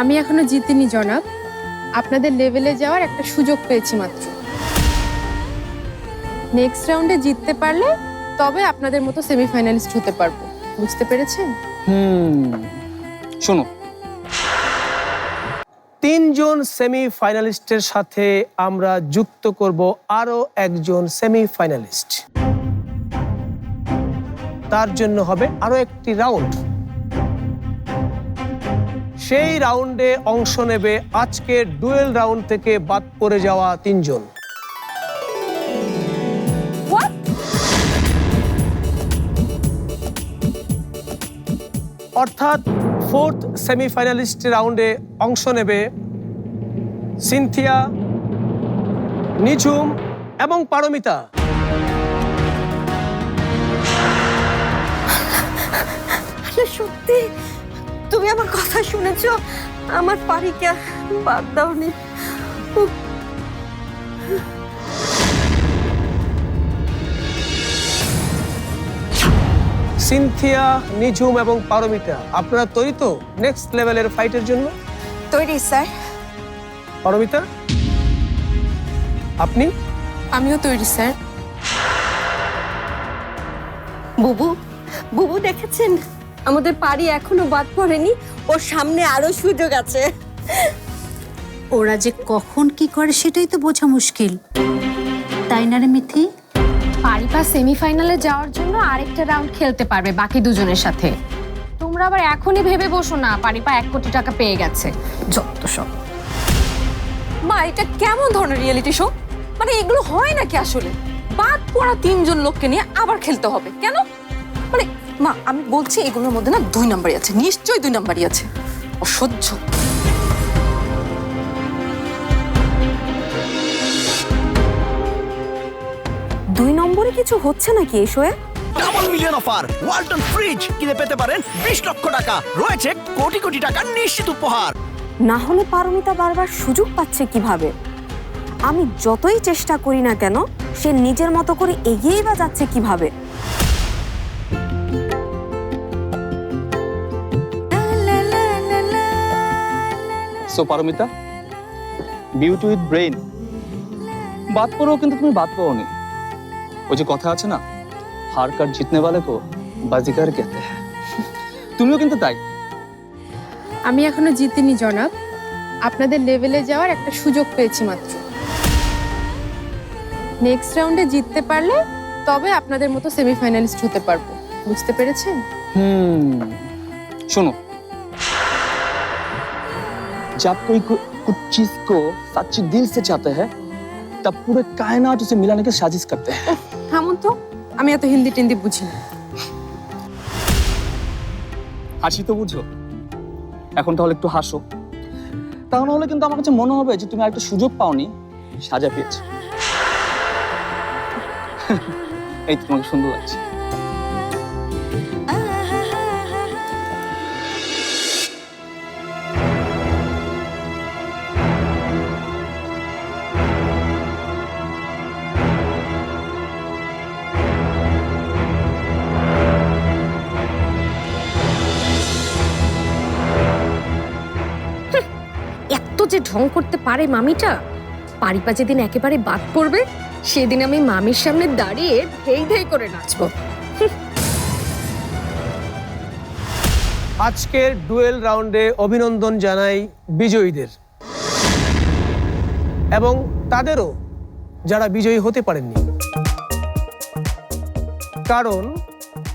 আমি এখনও জিতিনি, জনাব। আপনাদের লেভেলে যাওয়ার একটা সুযোগ পেয়েছি মাত্র। নেক্সট রাউন্ডে জিততে পারলে তবে আপনাদের মতো সেমিফাইনালিস্ট হতে পারব। বুঝতে পেরেছেন? হুম, শোনো। তিনজন সেমিফাইনালিস্টের সাথে আমরা যুক্ত করব আরও একজন সেমিফাইনালিস্ট তার জন্য হবে আরও একটি রাউন্ড সেই রাউন্ডে অংশ নেবে আজকে ডুয়েল রাউন্ড থেকে বাদ পড়ে যাওয়া তিনজন। অর্থাৎ ফোর্থ সেমিফাইনালিস্ট রাউন্ডে অংশ নেবে সিনথিয়া নিঝুম এবং পারমিতা। তুমি আমার কথা শুনেছ? আমার পারিকে বাদ দাওনি। সিনথিয়া নিঝুম এবং পারমিতা আপনারা তৈরি তো নেক্সট লেভেলের ফাইটের জন্য? তৈরি স্যার। পারমিতা? আপনি? আমিও তৈরি স্যার। বুবু বুবু দেখেছেন? আমাদের পারি এখনও বাদ পড়েনি। ওর সামনে আরও সুযোগ আছে। ওরা যে কখন কি করে সেটাই তো বোঝা মুশকিল। তাই না রে মিথি? পারিপা সেমিফাইনালে যাওয়ার জন্য আরেকটা রাউন্ড খেলতে পারবে বাকি দুজনের সাথে। তোমরা আবার এখনই ভেবে বসো না পারিপা এক কোটি টাকা পেয়ে গেছে। যত সব। মা এটা কেমন ধরনের রিয়েলিটি শো মানে এগুলো হয় নাকি আসলে? বাদ পড়া তিনজন লোককে নিয়ে আবার খেলতে হবে কেন? মানে মা আমি বলছি এগুলোর মধ্যে না দুই নাম্বারই আছে নিশ্চয়ই দুই নাম্বারই আছে। অসহ্য। দুই নম্বরে কিছু হচ্ছে নাকি এই শোয়ে? Double million offer Walton fridge কিনে পেতে পারেন বিশ লক্ষ টাকা। রয়েছে কোটি কোটি টাকার নিশ্চিত উপহার। না হলে পারমিতা বারবার সুযোগ পাচ্ছে কীভাবে? আমি যতই চেষ্টা করি না কেন সে নিজের মতো করে এগিয়েই বা যাচ্ছে কীভাবে? so Paromita beauty with brain বাদ পড়েও কিন্তু তুমি বাদ পাওনি ওই যে কথা আছে না হার কার জিতনে वाले को বাজিকার कहते हैं তুমিও কিন্তু তাই আমি এখনো জিতিনি জনাব আপনাদের লেভেলে যাওয়ার একটা সুযোগ পেয়েছি মাত্র নেক্সট রাউন্ডে জিততে পারলে তবে আপনাদের মতো সেমিফাইনালিস্ট হতে পারবো বুঝতে পেরেছেন হুম सुनो जब कोई कु- कुछ चीज को सच्चे दिल से चाहते हैं तब पूरे कायनात उसे मिलाने की साजिश करते हैं থামুন তো আমি এত হিন্দি টিন্দি বুঝি না হাসি তো বুঝো এখন তাহলে একটু হাসো তা নাহলে কিন্তু আমার কাছে মনে হবে যে তুমি একটা সুযোগ পাওনি সাজা পেয়েছো এই তো তোমাকে সুন্দর লাগছে ঢং করতে পারে মামিটা? পারিপা যেদিন একেবারে বাদ পড়বে, সেদিন আমি মামির সামনে দাঁড়িয়ে ধেই ধেই করে নাচবো। আজকের ডুয়েল রাউন্ডে অভিনন্দন জানাই বিজয়ীদের। এবং তাদেরও যারা বিজয়ী হতে পারেননি। কারণ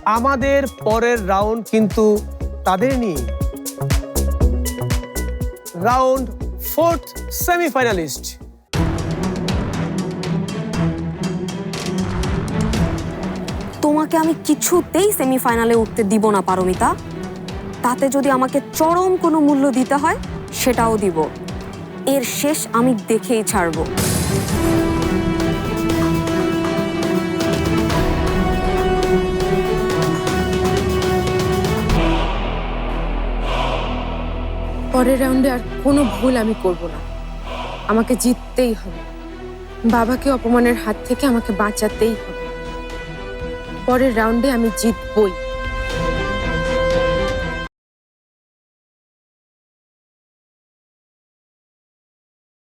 আমাদের পরের রাউন্ড কিন্তু তাদের নিয়ে। Round fourth semifinalist. তোমাকে আমি কিছুতেই সেমিফাইনালে উঠতে দিব না, পারমিতা। তাতে যদি আমাকে চরম কোনো মূল্য দিতে হয়, সেটাও দিব। এর শেষ আমি দেখেই ছাড়বো। পরের রাউন্ডে আর কোনো ভুল আমি করব না। আমাকে জিততেই হবে। বাবাকে অপমানের হাত থেকে আমাকে বাঁচাতেই হবে। পরের রাউন্ডে আমি জিতবই।